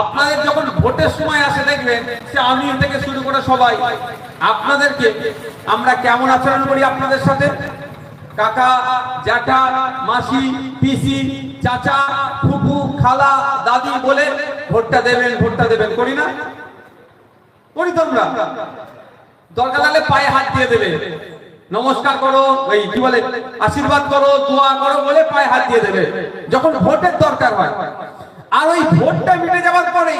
আপনাদের যখন ভোটের সময় আসে, দেখবেন সে আমির থেকে শুরু করে সবাই। আপনাদেরকে আমরা কেমন আচরণ করি আপনাদের সাথে? কাকা, জ্যাঠা, মাসি, পিসি, চাচা, ফুপু, খালা, দাদি বলে ভোটটা দেবেন ভোটটা দেবেন। করি না? করি তোমরা। দরকার লাগলে পায়ে হাত দিয়ে দেবে। নমস্কার করো ওই কি বলে, আশীর্বাদ করো, দোয়া করো বলে পায়ে হাত দিয়ে দেবে। যখন ভোটের দরকার হয় আর ওই ভোটটা মিটে যাওয়ার পরে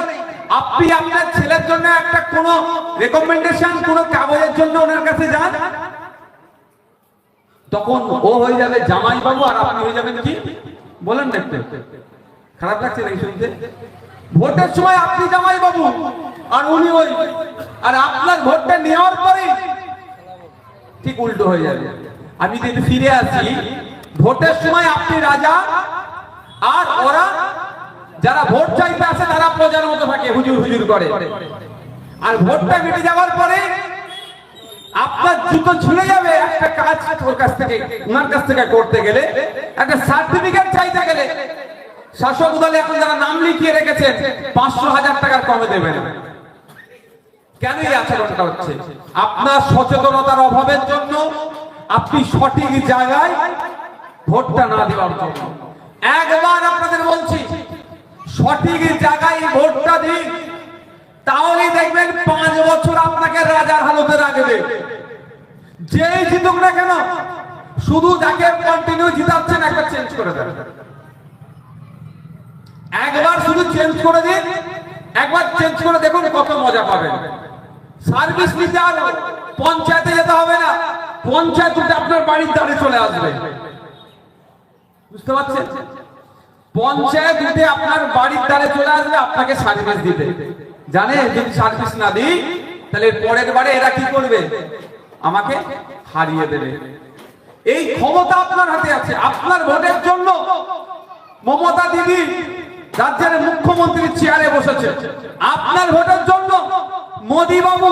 আপনি আপনার ছেলের জন্য একটা কোনো রেকমেন্ডেশন কোনো কাগজের জন্য ওনার কাছে যান? তখন ও হয়ে যাবে জামাই বাবু আর আপনি হয়ে যাবেন কি? বলেন না খারাপ লাগছে নাকি শুনতে? ভোটের সময় আপনি জামাই বাবু আর উনি ওই আর আপনার ভোটটা নেওয়ার পরে ঠিক উল্টো হয়ে যাবে। আমি যদি ফিরে আসি, ভোটের সময় আপনি রাজা আর ওরা যারা ভোট চাইতে আসে তারা প্রজার মতো থাকে, হুজুর হুজুর করে। আর ভোটটা মিটে যাওয়ার পরে আপনার জুতো ছুঁড়ে যাবে, একটা কাজ ওর কাছ থেকে ওনার কাছ থেকে করতে গেলে, একটা সার্টিফিকেট চাইতে গেলে। শাসক দলে এখন যারা নাম লিখিয়ে রেখেছেন, পাঁচশো হাজার টাকার কমে দেবেন কেন এই আচরণটা হচ্ছে? আপনার সচেতনতার অভাবের জন্য আপনি সঠিক জায়গায় ভোটটা না দেওয়ার জন্য। একবার আপনাদের বলছি সঠিক জায়গায় ভোটটা দিন। তাহলে দেখবেন পাঁচ বছর আপনাকে রাজার হালতে রাখবে। যেই জিতুক না কেন, শুধু যাকে কন্টিনিউ জিতাচ্ছেন একবার চেঞ্জ করে দেন। একবার শুধু চেঞ্জ করে দিন, একবার চেঞ্জ করে দেখুন কত মজা পাবেন। সার্ভিস নিতে আর পঞ্চায়েতে যেতে হবে না, পঞ্চায়েত আপনার বাড়ির দ্বারে চলে আসবে। বুঝতে পারছেন? পঞ্চায়েত উঠে আপনার বাড়ির দ্বারে চলে আসবে আপনাকে সার্ভিস দিতে জানে, যদি সার্ভিস না দিই, তাহলে পরের বারে এরা কি করবে? আমাকে হারিয়ে দেবে। এই ক্ষমতা আপনার হাতে আছে। আপনার ভোটের জন্য মমতা দিদি রাজ্যের মুখ্যমন্ত্রীর চেয়ারে বসেছে। আপনার ভোটের জন্য মোদী বাবু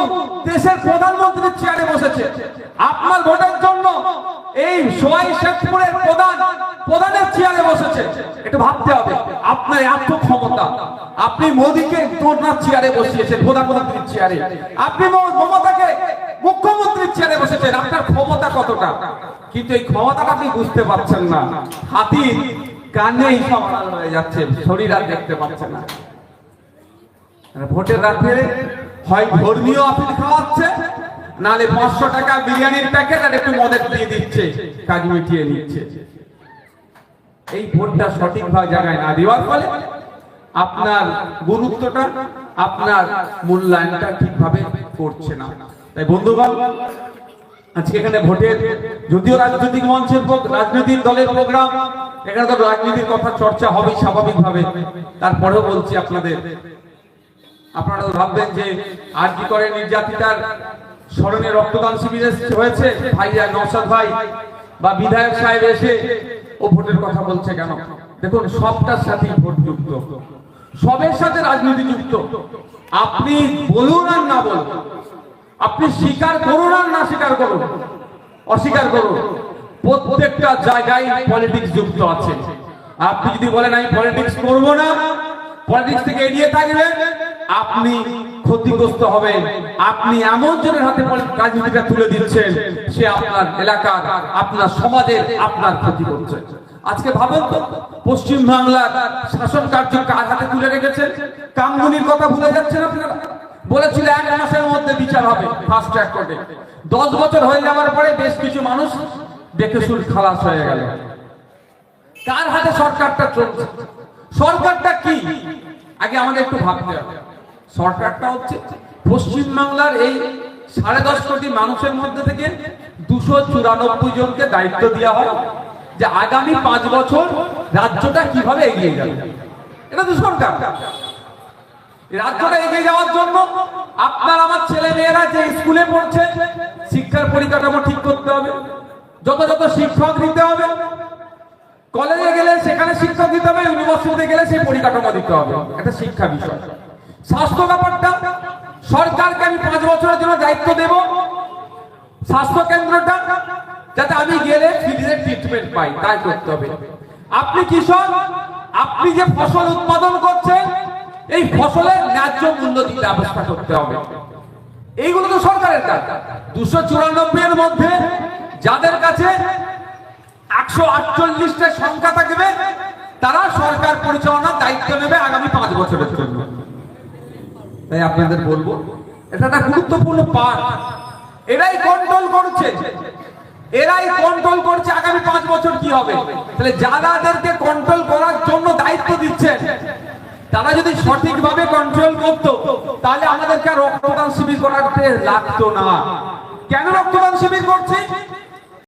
দেশের প্রধানমন্ত্রীর চেয়ারে বসেছে। আপনার ভোটের জন্য এই সোয়াই শেখপুরের প্রধান, প্রধানের চেয়ারে বসেছে। একটু ভাবতে হবে, আপনার এত ক্ষমতা। আপনি মোদীকে দোনার চেয়ারে বসিয়েছেন, প্রধানমন্ত্রীর চেয়ারে। আপনি মমতাকে মুখ্যমন্ত্রীর চেয়ারে বসেছেন, আপনার ক্ষমতা কতটা? কিন্তু এই ক্ষমতাটা আপনি বুঝতে পারছেন না। হাতি কানেই সমাল হয়ে যাচ্ছে, শরীর আর দেখতে পাচ্ছে না। ভোটের রাতে হয় ধর্মীয় আপিল খাওয়াচ্ছে, নালে পাঁচশো টাকা বিরিয়ানির প্যাকেট আর একটু মদের দিয়ে দিচ্ছে, কাজ মিটিয়ে নিচ্ছে। এই ভোটটা সঠিকভাবে জায়গায় না দেওয়ার ফলে আপনার গুরুত্বটা, আপনার মূল্যায়নটা ঠিকভাবে করছে না। তাই বন্ধুগণ, আজকে এখানে ভোটের যদিও রাজনৈতিক মঞ্চের রাজনৈতিক দলের প্রোগ্রাম, এখানে তো রাজনীতির কথা চর্চা হবেই স্বাভাবিকভাবে। তারপরেও বলছি আপনাদের, আপনারা ভাববেন যে আর কি করে নির্যাতিতার স্মরণে রক্তদান শিবির হয়েছে? ভাইয়া নৌসাদ ভাই বা বিধায়ক সাহেব এসে ও ভোটের কথা বলছে কেন? দেখুন সবটার সাথে ভোট যুক্ত। সবের সাথে রাজনীতি যুক্ত। আপনি বলুন আর না বলুন। আপনি স্বীকার করুন আর না স্বীকার করুন। অস্বীকার করুন। প্রত্যেকটা জায়গায় পলিটিক্স যুক্ত আছে। আপনি যদি বলেন, আমি পলিটিক্স করব না পলিটিক্স থেকে এড়িয়ে থাকবেন আপনি ক্ষতিগ্রস্ত হবেন। আপনি এমন জনের হাতে রাজনীতিটা তুলে দিচ্ছেন, সে আপনার এলাকার, আপনার সমাজের আপনার ক্ষতি করছে। আজকে ভাবেন তো, পশ্চিম বাংলার শাসন কার্য কার হাতে তুলে রেখেছেন? কামগুনির কথা ভুলে যাচ্ছেন আপনারা? বলেছিল এক মাসের মধ্যে বিচার হবে ফার্স্ট ট্র্যাক কোর্টে দশ বছর হয়ে যাওয়ার পরে বেশ কিছু মানুষ দেখে শুন খালাস হয়ে গেল। কার হাতে সরকারটা চলছে? সরকারটা কি? আগে আমাদের একটু ভাবতে হবে। সরকারটা হচ্ছে পশ্চিম বাংলার এই সাড়ে দশ কোটি মানুষের মধ্যে থেকে দুশো চুরানব্বই জনকে দায়িত্ব দেওয়া হয় যে আগামী পাঁচ বছর রাজ্যটা কীভাবে এগিয়ে যাবে। এটা তো সরকার। রাজ্যটা এগিয়ে যাওয়ার জন্য আপনার আমার ছেলে মেয়েরা যে স্কুলে পড়ছে, শিক্ষার পরিকাঠামো ঠিক করতে হবে, যত যত শিক্ষক দিতে হবে, কলেজে গেলে সেখানে শিক্ষক দিতে হবে, ইউনিভার্সিটিতে গেলে সেই পরিকাঠামো দিতে হবে। একটা শিক্ষা বিষয়। স্বাস্থ্য ব্যাপারটা সরকারকে আমি পাঁচ বছরের জন্য দায়িত্ব দেব। স্বাস্থ্য কেন্দ্রটা যাতে আমি গেলে ট্রিটমেন্ট পাই, তাই করতে হবে। আপনি কৃষক, আপনি যে ফসল উৎপাদন করছেন, এই ফসলের ন্যায্য মূল্য দিতে ব্যবস্থা করতে হবে। এইগুলো তো সরকারের কাজ। দুশো চুরানব্বই এর মধ্যে যাদের কাছে একশো আটচল্লিশটা সংখ্যা থাকবে, তারা সরকার পরিচালনার দায়িত্ব নেবে আগামী পাঁচ বছরের জন্য। তাই আপনাদের বলব, এটা একটা গুরুত্বপূর্ণ পার্ট এরাই কন্ট্রোল করছে। এরাই কন্ট্রোল করছে আগামী পাঁচ বছর কি হবে। তাহলে যারাদেরকে কন্ট্রোল করার জন্য দায়িত্ব দিচ্ছেন, তারা যদি সঠিকভাবে কন্ট্রোল করতো, তাহলে আমাদেরকে রক্তদান শিবির করাতে লাগতো না। কেন রক্তদান শিবির করছে?